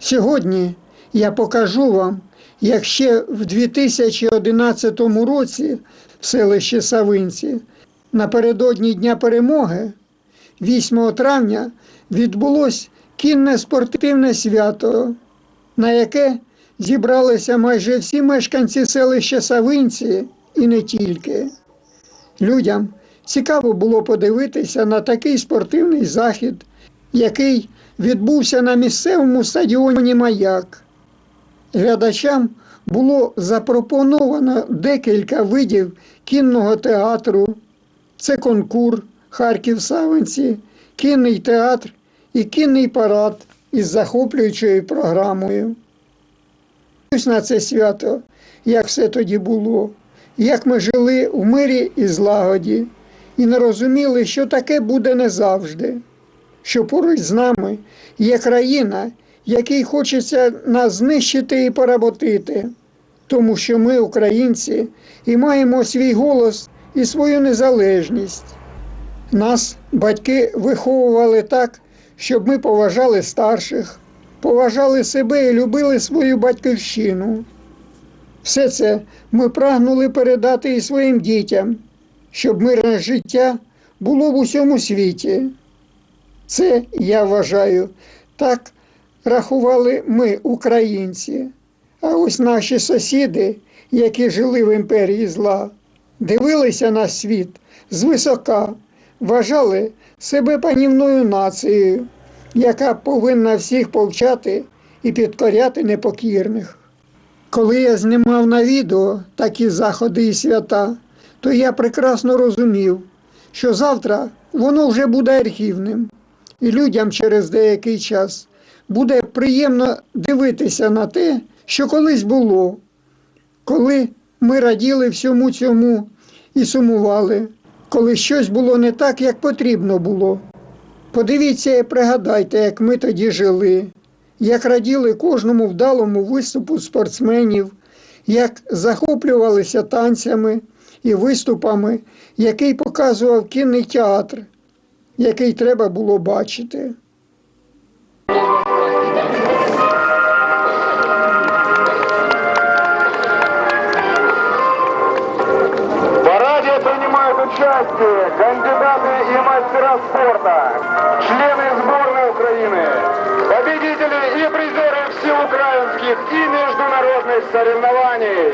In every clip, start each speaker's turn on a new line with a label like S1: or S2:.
S1: Сьогодні я покажу вам, як ще в 2011 році в селищі Савинці напередодні Дня перемоги, 8 травня, відбулось кінне спортивне свято, на яке зібралися майже всі мешканці селища Савинці і не тільки. Людям цікаво було подивитися на такий спортивний захід, який відбувся на місцевому стадіоні Маяк. Глядачам було запропоновано декілька видів кінного театру. Це конкур Харків Савинці, кінний театр і кінний парад із захоплюючою програмою. Ось на це свято, як все тоді було, як ми жили в мирі і злагоді, і не розуміли, що таке буде не завжди, що поруч з нами є країна, якій хочеться нас знищити і поработити, тому що ми, українці, і маємо свій голос і свою незалежність. Нас батьки виховували так, щоб ми поважали старших, поважали себе і любили свою батьківщину. Все це ми прагнули передати і своїм дітям, щоб мирне життя було в усьому світі. Це, я вважаю, так рахували ми, українці. А ось наші сусіди, які жили в імперії зла, дивилися на світ звисока, вважали себе панівною нацією, яка повинна всіх повчати і підкоряти непокірних. Коли я знімав на відео такі заходи і свята, то я прекрасно розумів, що завтра воно вже буде архівним, і людям через деякий час буде приємно дивитися на те, що колись було, коли ми раділи всьому цьому і сумували, коли щось було не так, як потрібно було. Подивіться і пригадайте, як ми тоді жили, як раділи кожному вдалому виступу спортсменів, як захоплювалися танцями і виступами, який показував кінний театр, який треба було бачити.
S2: В параде принимают участие кандидаты и мастера спорта, члены сборной Украины, победители и призеры всеукраинских и международных соревнований.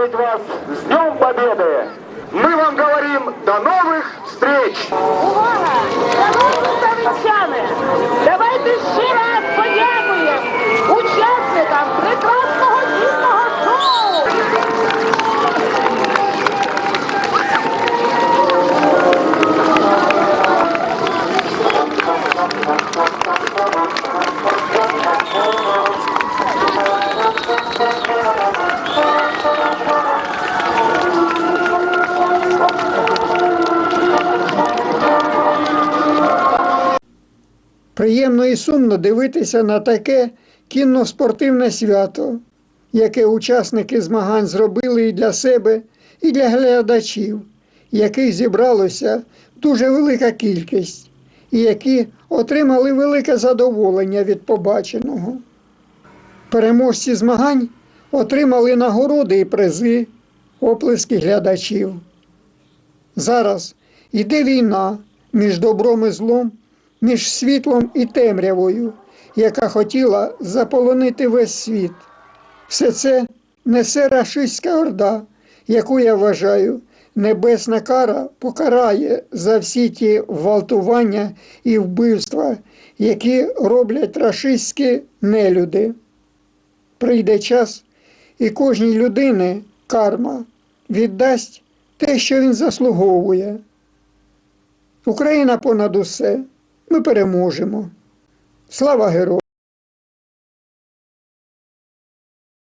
S2: поздравить вас с Днем Победы. Мы вам говорим до новых встреч!
S1: Приємно і сумно дивитися на таке кінно-спортивне свято, яке учасники змагань зробили і для себе, і для глядачів, яких зібралося дуже велика кількість, і які отримали велике задоволення від побаченого. Переможці змагань отримали нагороди і призи, оплески глядачів. Зараз іде війна між добром і злом, між світлом і темрявою, яка хотіла заполонити весь світ. Все це несе рашистська орда, яку я вважаю, небесна кара покарає за всі ті гвалтування і вбивства, які роблять рашистські нелюди. Прийде час, і кожній людини карма віддасть те, що він заслуговує. Україна понад усе. Ми переможемо. Слава героям!